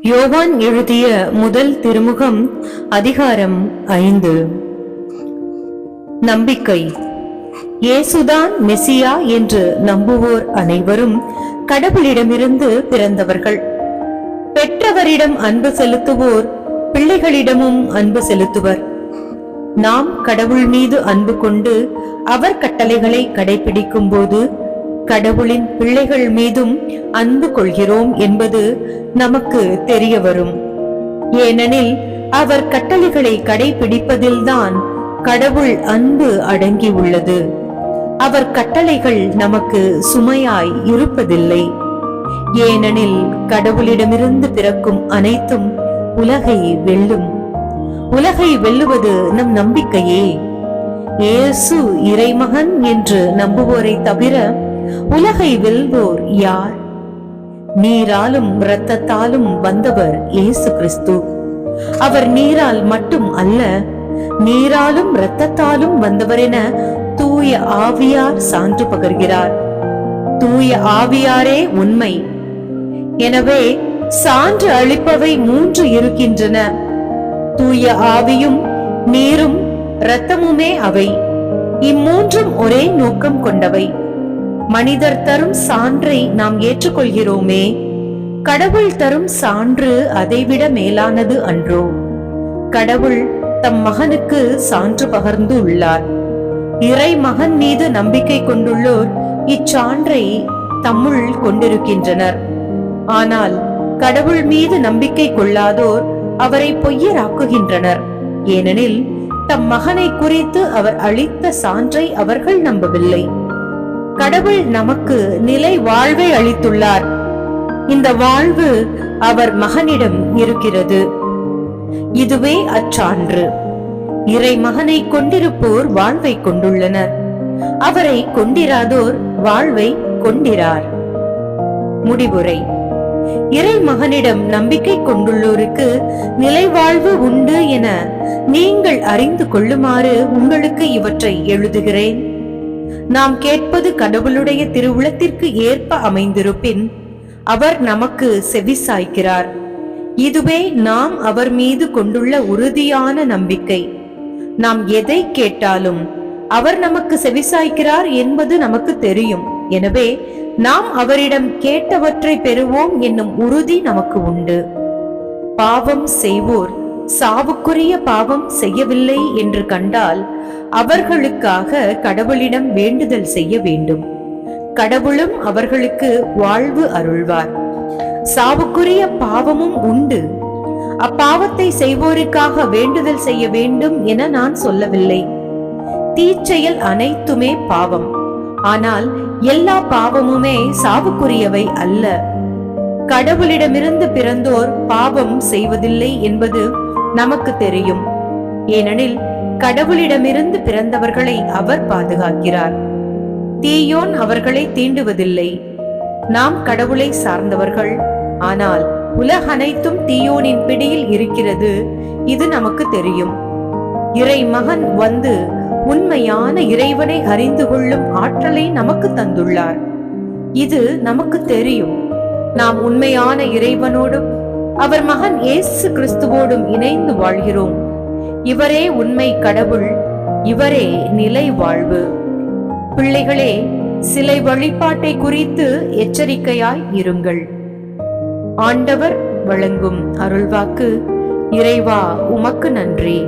யோவான் எழுதிய முதல் திருமுகம் அதிகாரம் ஐந்து. நம்பிக்கை. இயேசுதான் மெசியா என்று நம்புவோர் அனைவரும் கடவுளிடமிருந்து பிறந்தவர்கள். பெற்றவரிடம் அன்பு செலுத்துவோர் பிள்ளைகளிடமும் அன்பு செலுத்துவர். நாம் கடவுள் மீது அன்பு கொண்டு அவர் கட்டளைகளை கடைபிடிக்கும் போது கடவுளின் பிள்ளைகள் மீதும் அன்பு கொள்கிறோம் என்பது நமக்கு தெரிய வரும். ஏனெனில் அவர் கட்டளைகளை கடைபிடிப்பதில்தான் கடவுள் அன்பு அடங்கி உள்ளது. அவர் கட்டளைகள் நமக்கு சுமையாய் இருப்பதில்லை. ஏனெனில் கடவுளிடமிருந்து பிறக்கும் அனைத்தும் உலகை வெல்லும். உலகை வெல்லுவது நம் நம்பிக்கையே. இயேசு இறைமகன் என்று நம்புவோரை தவிர உலகை வெல்வோர் யார்? நீராலும் இரத்தத்தாலும் வந்தவர் இயேசு கிறிஸ்து. அவர் நீரால் மட்டும் அல்ல நீராலும் இரத்தத்தாலும் வந்தவர் என தூய ஆவியார் சான்று பகர்கிறார். தூய ஆவியாரே உண்மை. எனவே சான்று அளிப்பவை மூன்று இருக்கின்றன. தூய ஆவியும் நீரும் இரத்தமுமே அவை. இம்மூன்றும் ஒரே நோக்கம் கொண்டவை. மனிதர் தரும் சான்றை நாம் ஏற்றுக்கொள்கிறோமே. கடவுள் தரும் சான்று அதைவிட மேலானது அன்றோ. கடவுள் தம் மகனுக்கு சான்று பகர்ந்து உள்ளார். இறை மகன் மீது நம்பிக்கை கொண்டுள்ளோர் இச்சான்றை தம்முள் கொண்டிருக்கின்றனர். ஆனால் கடவுள் மீது நம்பிக்கை கொள்ளாதோர் அவரை பொய்யராக்குகின்றனர். ஏனெனில் தம் மகனை குறித்து அவர் அளித்த சான்றை அவர்கள் நம்பவில்லை. கடவுள் நமக்கு நிலை வாழ்வை அளித்துள்ளார். இந்த வாழ்வு அவர் மகனிடம் இருக்கிறது. இதுவே அச்சான்று. இறை மகனை கொண்டிருப்போர் வாழ்வை கொண்டுள்ளனர். அவரை கொண்டிராதோர் வாழ்வை கொண்டிரார். முடிவுரை. இறை மகனிடம் நம்பிக்கை கொண்டுள்ளோருக்கு நிலைவாழ்வு உண்டு என நீங்கள் அறிந்து கொள்ளுமாறு உங்களுக்கு இவற்றை எழுதுகிறேன். நாம் கேட்பது கடவுளுடைய திருவுளத்திற்கு ஏற்ப அமைந்திருப்பின் அவர் நமக்கு செவிசாய்க்கிறார். இதுவே நாம் அவர் மீது கொண்டுள்ள உறுதியான நம்பிக்கை. நாம் எதை கேட்டாலும் அவர் நமக்கு செவிசாய்க்கிறார் என்பது நமக்கு தெரியும். எனவே நாம் அவரிடம் கேட்டவற்றை பெறுவோம் என்னும் உறுதி நமக்கு உண்டு. பாவம் செய்வோர் சாவுக்குரிய பாவம் செய்யவில்லை என்று கண்டால் அவர்களுக்காக கடவுளிடம் வேண்டுதல் செய்ய வேண்டும். கடவுளும் அவர்களுக்கு வாழ்வு அருள்வார். சாவுக்குரிய பாவமும் உண்டு. அப்பாவத்தை செய்வோருக்காக வேண்டுதல் செய்ய வேண்டும் என நான் சொல்லவில்லை. தீச்செயல் அனைத்துமே பாவம். ஆனால் எல்லா பாவமுமே சாவுக்குரியவை அல்ல. கடவுளிடமிருந்து பிறந்தோர் பாவம் செய்வதில்லை என்பது நமக்கு தெரியும். ஏனெனில் கடவுளிடமிருந்து பிறந்தவர்களை அவர் பாதுகாக்கிறார். தீயோன் அவர்களை தீண்டுவதில்லை. நாம் கடவுளை சார்ந்தவர்கள். ஆனால் உலக அனைத்தும் தீயோனின் பிடியில் இருக்கிறது. இது நமக்கு தெரியும். இறை மகன் வந்து உண்மையான இறைவனை அறிந்து கொள்ளும் ஆற்றலை நமக்கு தந்துள்ளார். இது நமக்கு தெரியும். நாம் உண்மையான இறைவனோடும் அவர் மகன் இயேசு கிறிஸ்துவோடும் இணைந்து வாழ்கிறோம். இவரே உண்மை கடவுள் இவரே நிலை வாழ்வு. பிள்ளைகளே சிலை வழிபாட்டை குறித்து எச்சரிக்கையாய் இருங்கள். ஆண்டவர் வழங்கும் அருள்வாக்கு இறைவா உமக்கு நன்றி.